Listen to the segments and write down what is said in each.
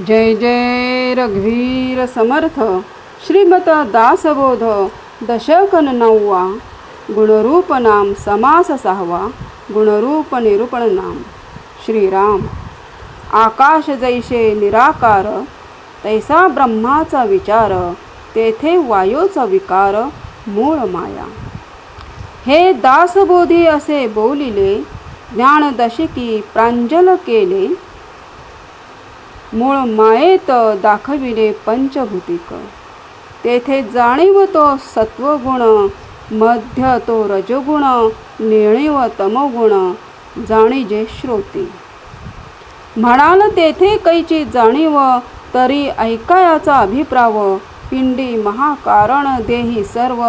जय जय रघुवीर समर्थ श्रीमत दासबोध दशकन नववा गुणरूप नाम समास सहावा गुणरूप निरूपण नाम। श्रीराम आकाश जैसे निराकार तैसा ब्रह्माचा विचार तेथे वायूचा विकार मूळ माया। हे दासबोधी असे बोलिले ज्ञानदशिकी प्रांजल केले मूळ मायेत दाखविले पंचभूतिक. तेथे जाणीव तो सत्वगुण मध्य तो रजगुण निळीव तमगुण जाणीजे श्रोती. म्हणाल तेथे कैची जाणीव तरी ऐकायाचा अभिप्राव पिंडी महाकारण देही सर्व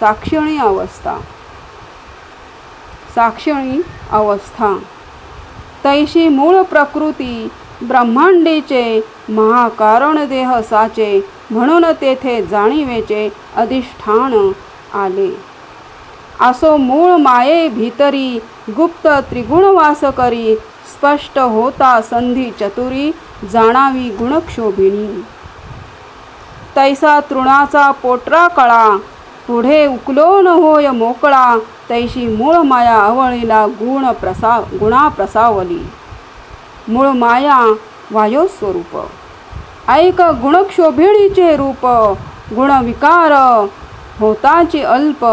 साक्षिणी अवस्था. साक्षिणी अवस्था. तैशी मूळ प्रकृती ब्रह्मांडीचे महाकारण देह साचे म्हणून तेथे जाणीवेचे अधिष्ठान आले. असो मूळ माये भीतरी गुप्त त्रिगुणवास करी स्पष्ट होता संधी चतुरी जाणावी गुणक्षोभिणी. तैसा तृणाचा पोटरा कळा पुढे उकलो न होय मोकळा तैशी मूळ माया आवळीला गुण प्रसा गुणा प्रसावली मूळ माया वायोस्वरूप ऐक गुणक्षोभिणीचे रूप गुणविकार होताची अल्प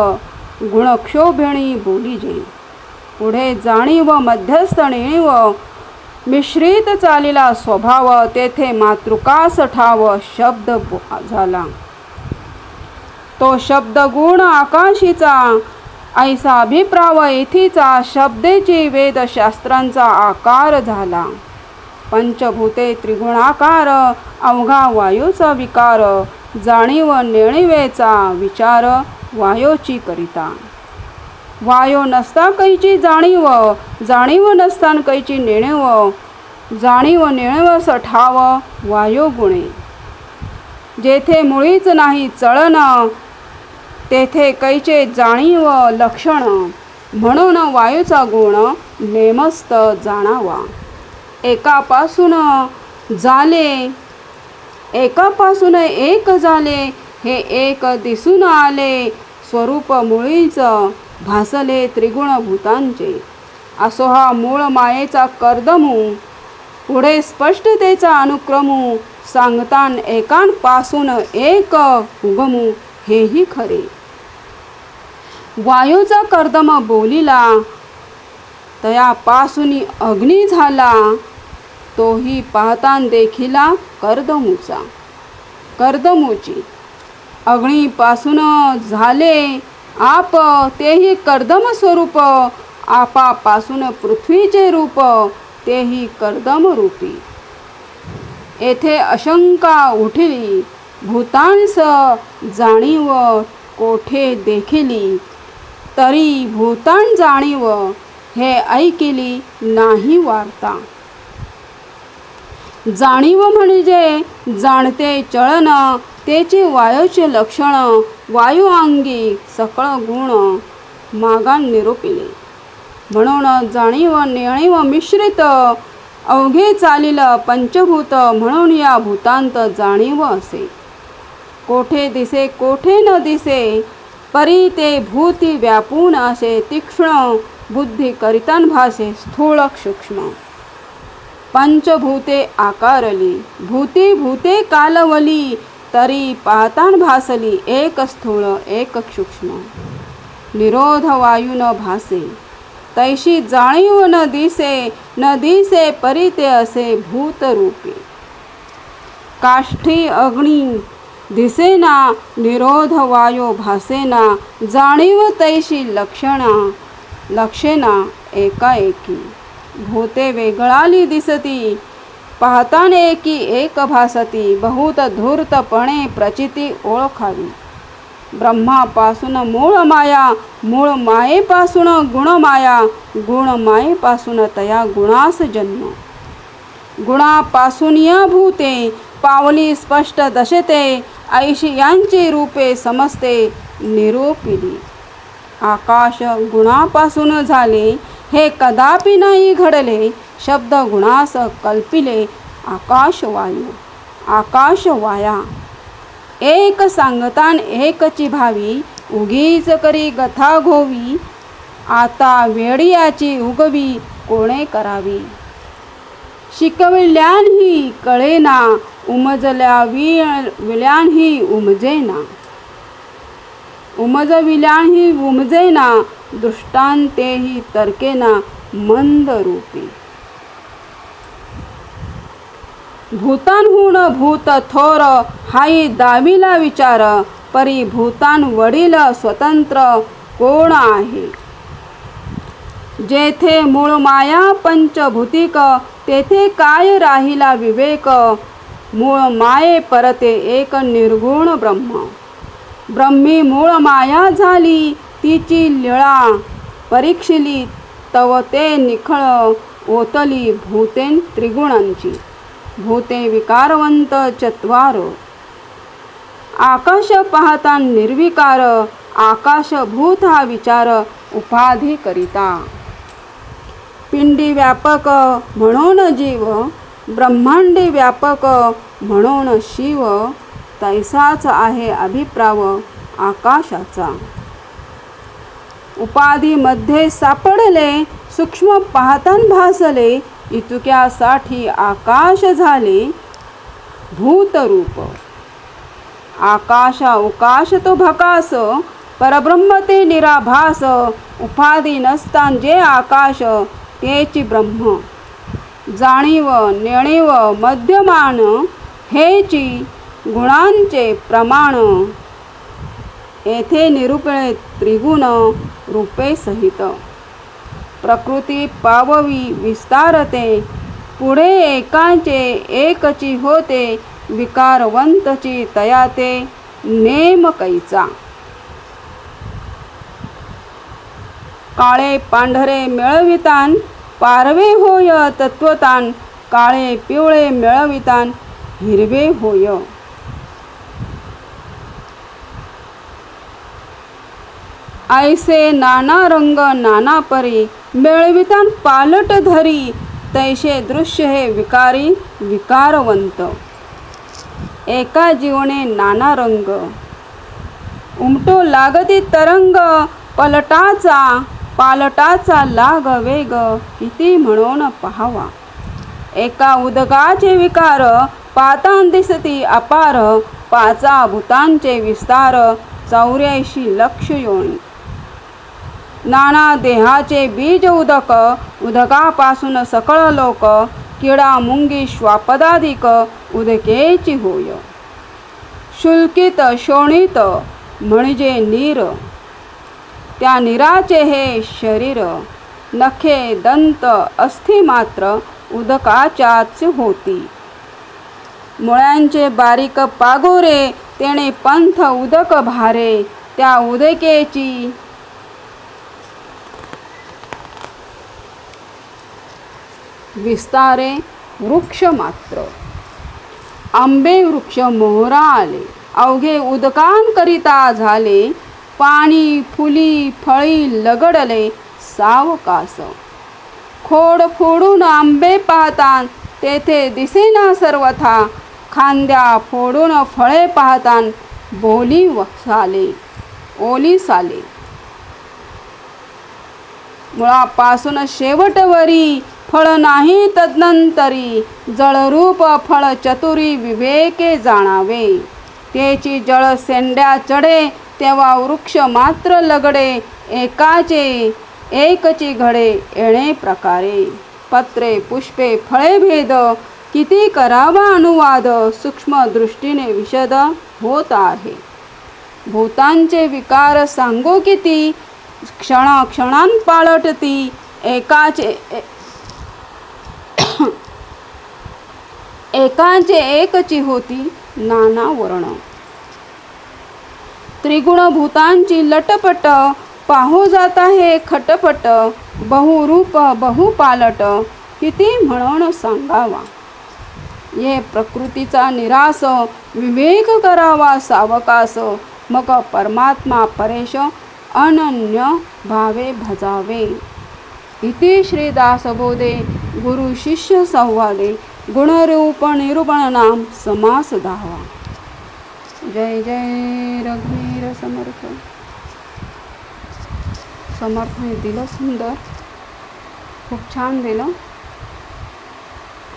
गुणक्षोभिणी बोलीजे पुढे जाणीव मध्यस्थ नेणीव मिश्रित चालीला स्वभाव तेथे मातृकास ठाव शब्द बो- झाला. तो शब्द गुण आकाशीचा ऐसा अभिप्राव येथीचा शब्देची वेदशास्त्रांचा आकार झाला. पंचभूते त्रिगुणाकार अवघा वायूचा विकार जाणीव नेणिवेचा विचार वायोची करिता. वायो नसता कैची जाणीव जाणीव नसतान कैची नेणेव जाणीव नेणव ठाव वायो गुणे. जेथे मुळीच नाही चळण तेथे कैचे जाणीव लक्षण. म्हणून वायूचा गुण नेमस्त जाणावा. एकापासून झाले. एकापासून एक झाले. हे एक दिसून आले. स्वरूप मुळीच भासले त्रिगुण भूतांचे असो हा मूळ मायेचा कर्दमू. पुढे स्पष्टतेचा अनुक्रमू. सांगतान एकांपासून एक उगमू. हेही खरे. वायूचा कर्दम बोलिला तयापासून अग्नी झाला तोही पाहतान देखिला कर्दमूचा. कर्दमूची अग्नीपासून झाले आप तेही कर्दम स्वरूप आपापासून पृथ्वीचे रूप तेही कर्दम रूपी. येथे अशंका उठली भूतांस जाणीव कोठे देखिली? तरी भूतान जाणीव हे ऐकिली नाही वार्ता. जाणीव म्हणजे जाणते चळण तेचे वायूचे लक्षण वायू अंगी सकळ गुण मागान निरूपिले. म्हणून जाणीव नेणीव मिश्रित अवघे चालील पंचभूत म्हणून या भूतांत जाणीव असे. कोठे दिसे कोठे न दिसे परी ते भूती व्यापून असे तीक्ष्ण बुद्धी करितान भासे स्थूळ सूक्ष्म. पंचभूते आकारली भूती भूते कालवली तरी पाहतान भासली एक स्थूळ एक सूक्ष्म. निरोध वायू न भासे तैशी जाणीव न दिसे न दिसे परी ते असे भूतरूपी. काष्ठी अग्नी दिसेना निरोध वायो भासेना जाणीव तैशी लक्षणा लक्षेना एकाएकी. भूते वेगळाली दिसती पाहताने एकी एक भासती बहुत धूर्तपणे प्रचिती ओळखावी. ब्रह्मापासून मूळ माया मूळ मायेपासून गुणमाया गुण मायेपासून तया गुणास जन्म. गुणापासून या भूते पावली स्पष्ट दशते ऐशी यांची रूपे समजते निरोपिली. आकाश गुणापासून झाले हे कदापि नाही घडले शब्द गुणास कल्पिले आकाशवायू. आकाशवाया. एक सांगतान एकची भावी उगीच करी गथा घोवी. आता वेडियाची उगवी कोणे करावी? शिकविल्यानही कळेना उमजल्या वि विल्यानही उमजेना. उमजविल्यानही उमजेना दृष्टांतेही तर्केना मंद रूपी. भूतांहून भूत थोर हाई दाविला विचार परी भूतान वडील स्वतंत्र कोण आहे? जेथे मूळ माया पंचभूतिक तेथे काय राहिला विवेक? मूळ माये परते एक निर्गुण ब्रह्म. ब्रह्मी मूळ माया झाली तिची लीळा परीक्षिली तव ते निखळ ओतली भूतेन त्रिगुणांची. भूते विकारवंत चत्वार. आकाश पाहता निर्विकार आकाशभूत हा विचार उपाधी करिता. पिंडी व्यापक म्हणून जीव ब्रह्मांडी व्यापक म्हणून शिव तैसाच आहे अभिप्राव आकाशाचा. उपाधीमध्ये सापडले सूक्ष्म पाहतान भासले इतुक्यासाठी आकाश झाले भूतरूप. आकाशा उकाश तो भकास परब्रह्म ते निराभास उपाधी नसतान जे आकाश तेची ब्रह्म. जाणीव नेणीव मध्यमान हेची गुणांचे प्रमाण. येथे निरूपणे त्रिगुण रूपे सहित. प्रकृती पाववी विस्तारते पुढे एकाचे एकची होते विकारवंतची तयाते नेम काळे पांढरे मिळवितान पारवे होय तत्वतान काळे पिवळे मिळवितान हिरवे होय. ऐसे नाना रंग नाना परी मिळवितान पालट धरी तैसे दृश्य हे विकारी विकारवंत. एका जीवने नाना रंग उमटो लागती तरंग पलटाचा पालटाचा लाग वेग किती म्हणून पहावा. एका उदकाचे विकार पातान दिसती अपार पाचा भूतांचे विस्तार चौऱ्याऐंशी लक्ष योनी. नाना देहाचे बीज उदक उदकापासून सकळ लोक किडा मुंगी श्वापदाधिक उदकेची होय. शुल्कित शोणित म्हणजे नीर. त्या निराचे हे शरीर नखे दंत अस्थि मात्र उदकाच्याच होती. मुळ्यांचे बारीक पागोरे तेणे पंथ उदक भारे त्या उदकेची विस्तारे वृक्ष मात्र. आंबे वृक्ष मोहरा आले अवघे उदकांकरिता झाले पाणी फुली फळी लगडले सावकास. खोड फोडून आंबे पाहतान तेथे दिसेना सर्वथा. खांद्या फोडून फळे पाहतान बोली साले ओली साले. मुळापासून शेवटवरी फळ नाही तदनंतरी जळरूप फळ चतुरी विवेके जाणावे. तेची जळ सेंड्या चढे तेव्हा वृक्ष मात्र लगडे एकाचे एकची घडे येणे प्रकारे. पत्रे पुष्पे फळे भेद किती करावा अनुवाद सूक्ष्म दृष्टीने विशद होत आहे. भूतांचे विकार सांगो किती क्षण क्षणां पाळटती एकाचे एकाचे एकची होती नाना वर्ण. त्रिगुण भूतांची लटपट पाहू जात आहे खटपट बहुरूप बहुपालट किती म्हणून सांगावा. ये प्रकृतीचा निरास विवेक करावा सावकास मग परमात्मा परेश अनन्य भावे भजावे. इति श्रीदासबोधे गुरु शिष्य संवादे गुणरूप निरूपण नाम समास दावा जय जय रघुवीर। समर्थ समर्थने दिलं सुंदर. खूप छान दिलं.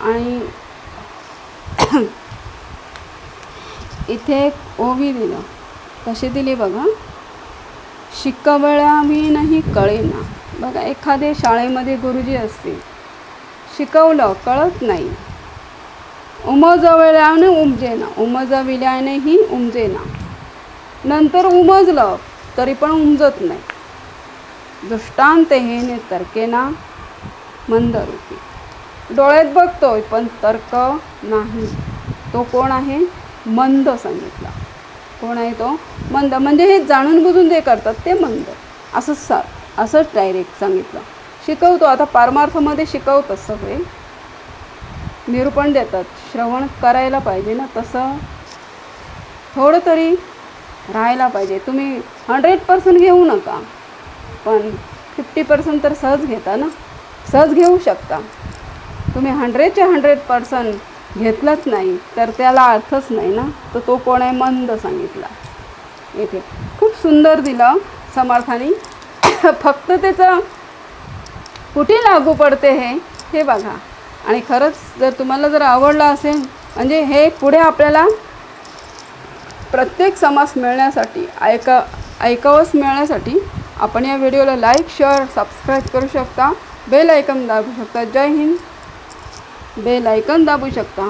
आणि इथे एक ओवी दिलं. कशी दिली बघा? शिकवळ्या मी नाही कळेना. बघा एखादे शाळेमध्ये गुरुजी असतील. शिकवलं कळत नाही. उमजवल्याने उमजेना. उमजविल्यानेही उमजेना. नंतर उमजलं तरी पण उमजत नाही. दृष्टांत हे तर्केना मंदरूपी. डोळ्यात बघतोय पण तर्क नाही. तो कोण आहे? मंद सांगितला. कोण आहे तो? मंद. म्हणजे हे जाणून बुजून जे करतात ते मंद. असंच सा असंच डायरेक्ट सांगितलं. शिकवतो. आता पारमार्थमध्ये शिकवत सगळे. निरूपण देतात. श्रवण करायला पाहिजे ना तसं. थोडं तरी राहायला पाहिजे. तुम्ही हंड्रेड पर्सेंट घेऊ नका. पण फिफ्टी पर्सेंट तर सहज घेता ना? सहज घेऊ शकता. तुम्ही हंड्रेडचे हंड्रेड पर्सेंट घेतलंच नाही तर त्याला अर्थच नाही ना? तर तो कोण आहे? मंद सांगितला. इथे खूप सुंदर दिलं समर्थाने. फक्त त्याचं कुठे लागू पडते हे? हे बघा. आणि खरंच जर तुम्हाला जर आवडलं असेल म्हणजे हे पुढे आपल्याला प्रत्येक समास मिळण्यासाठी ऐका ऐकावंस मिळण्यासाठी आपण या व्हिडिओला लाईक शेअर सबस्क्राईब करू शकता. बेल आयकन दाबू शकता. जय हिंद. बेल आयकन दाबू शकता.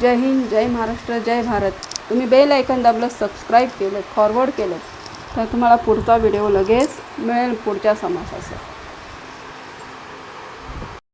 जय हिंद जय महाराष्ट्र जय भारत. तुम्ही बेल आयकन दाबलं सबस्क्राईब केलं फॉरवर्ड केलं तर तुम्हाला पुढचा व्हिडिओ लगेच मिळेल पुढच्या समासाचा.